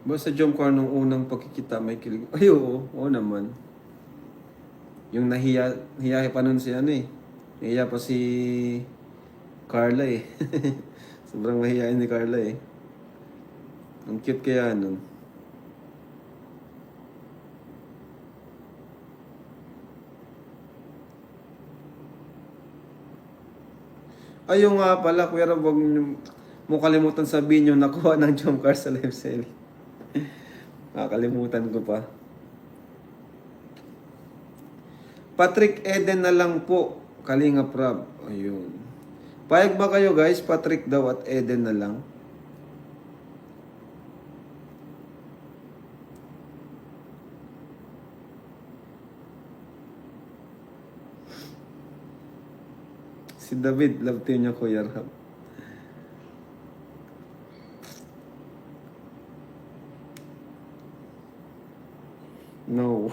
Basta jump car nung unang pagkikita may kilig. Ay, oo. Oo naman. Yung nahiya, hiya pa nun si ano eh. Nahiya pa si Carla eh. Sobrang mahihain ni Carla eh. Ang cute kaya nun. Ayun nga pala, kuya niyo- mo kalimutan sabihin yung nakuha ng jump car sa live selling. Nakakalimutan ko pa. Patrick Eden na lang po. Kalinga Prab. Ayun. Payag ba kayo guys? Patrick daw at Eden na lang. Si David, love team niya Kuya Rab. No.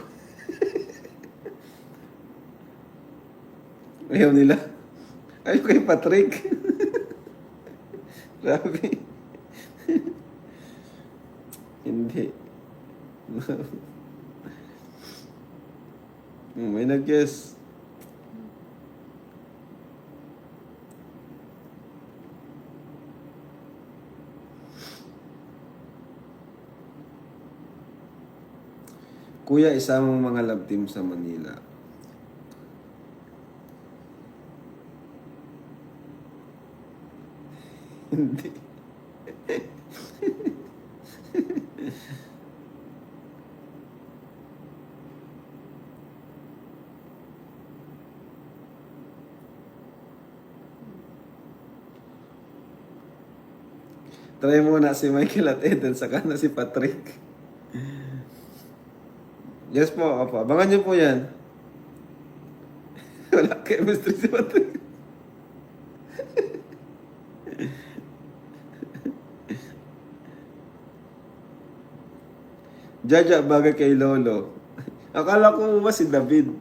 Ayaw nila. Ayaw kay Patrick. Grabe. Hindi. May nag-guess. Kuya, isama mo mga love team sa Manila. Hindi. Try muna si Michael at Eden, saka na si Patrick. Yes po, opo. Abangan niyo po yan. Wala chemistry si Patrick. Jaja, bagay kay Lolo. Akala ko ba si David?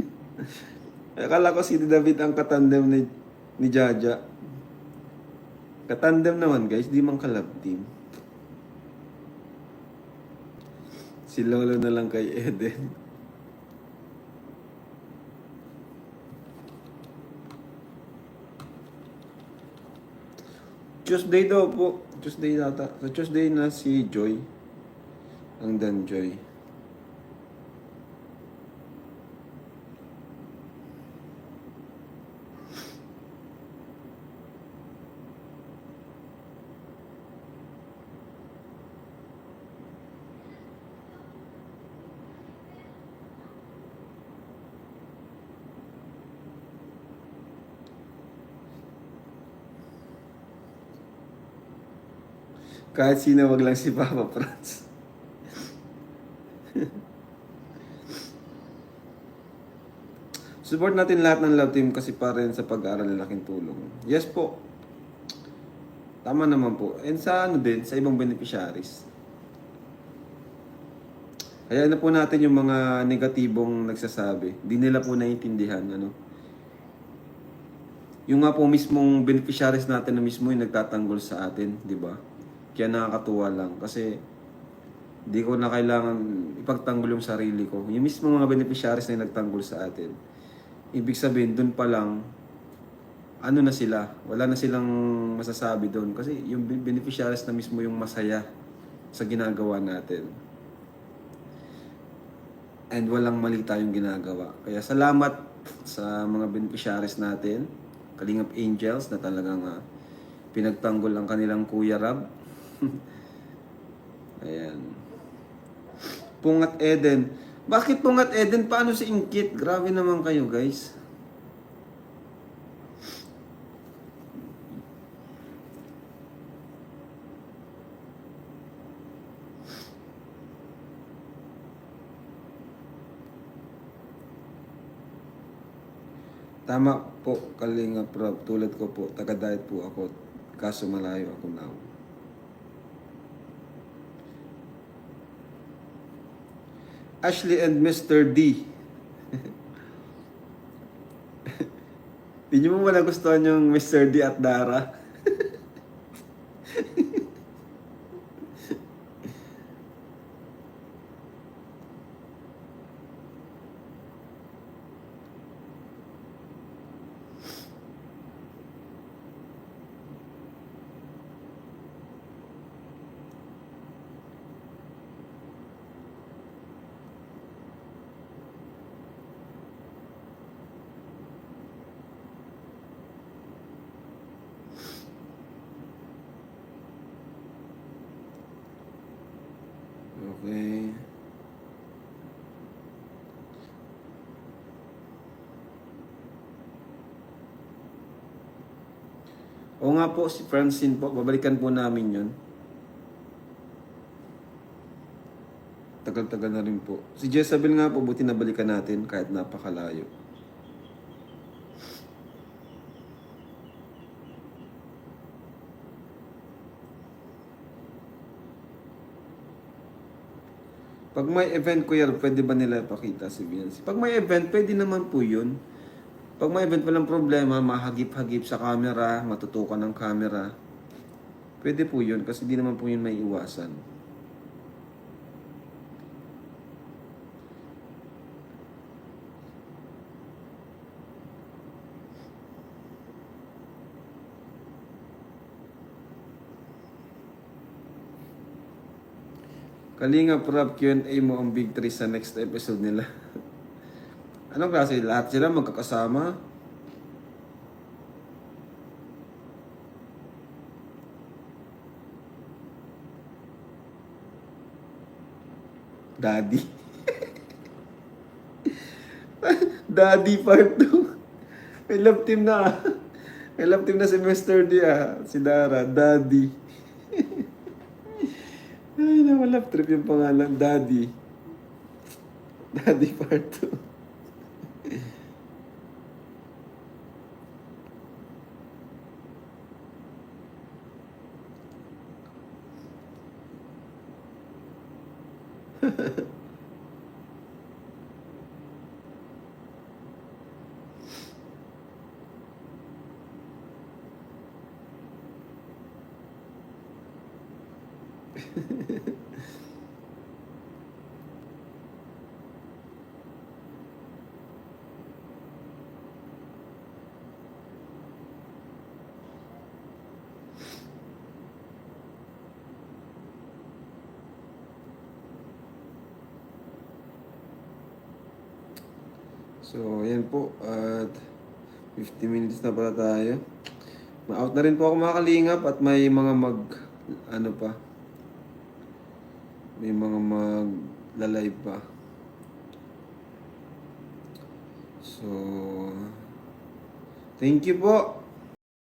Akala ko si David ang katandem ni, ni Jaja. Katandem naman guys, di man kalab team. Si Lolo na lang kay Eden. Tuesday daw po. Tuesday yata. Sa Tuesday na si Joy. Ang Dan Joy. Kahit sino wag lang si Papa Franz. Support natin lahat ng love team kasi para rin sa pag-aaral ng laking tulong. Yes po. Tama naman po. And sa ano din, sa ibang beneficiaries. Kaya na po natin yung mga negatibong nagsasabi. Di nila po naiintindihan. Ano? Yung nga po mismong beneficiaries natin na mismo yung nagtatanggol sa atin, di ba? Kaya nakakatuwa lang. Kasi di ko na kailangan ipagtanggol yung sarili ko. Yung mismo mga beneficiaries na yung nagtanggol sa atin. Ibig sabihin, dun pa lang, ano na sila, wala na silang masasabi doon. Kasi yung be- beneficiaries na mismo yung masaya sa ginagawa natin. And walang mali tayong ginagawa. Kaya salamat sa mga beneficiaries natin, Kalingap Angels na talagang ah, pinagtanggol ang kanilang Kuya Rab. Ayan. Pungat Eden. Bakit Pungat Eden? Paano si Inkit? Grabe naman kayo guys. Tama po, Kalinga Prab. Tulad ko po, taga-diet po ako. Kaso malayo ako now. Ashley and Mr. D. Hindi mo ba yung Mr. D at Dara? Oo nga po, si Francine po, babalikan po namin yun. Tagal-tagal na rin po. Si Jezabel nga po, buti nabalikan natin kahit napakalayo. Pag may event ko yan, pwede ba nila ipakita si Beyonce? Pag may event, pwede naman po yun. Pag may event, walang problema, mahagip-hagip sa camera, matutukan ng camera. Pwede po yun, kasi di naman po yun may iwasan. Kalinga Prab Q&A mo ang Big 3 sa next episode nila. Anong klase? Lahat sila magkakasama? Daddy. Daddy part 2. May love team na. May love team na si Mr. D ah. Si Dara. Daddy. Ay, nawala trip yung pangalan. Daddy. Daddy part 2. Yeah. So, ayan po. At 50 minutes na pala tayo. Ma-out na rin po ako mga kalingap at may mga mag... Ano pa? May mga mag... Lalay pa. So... Thank you po.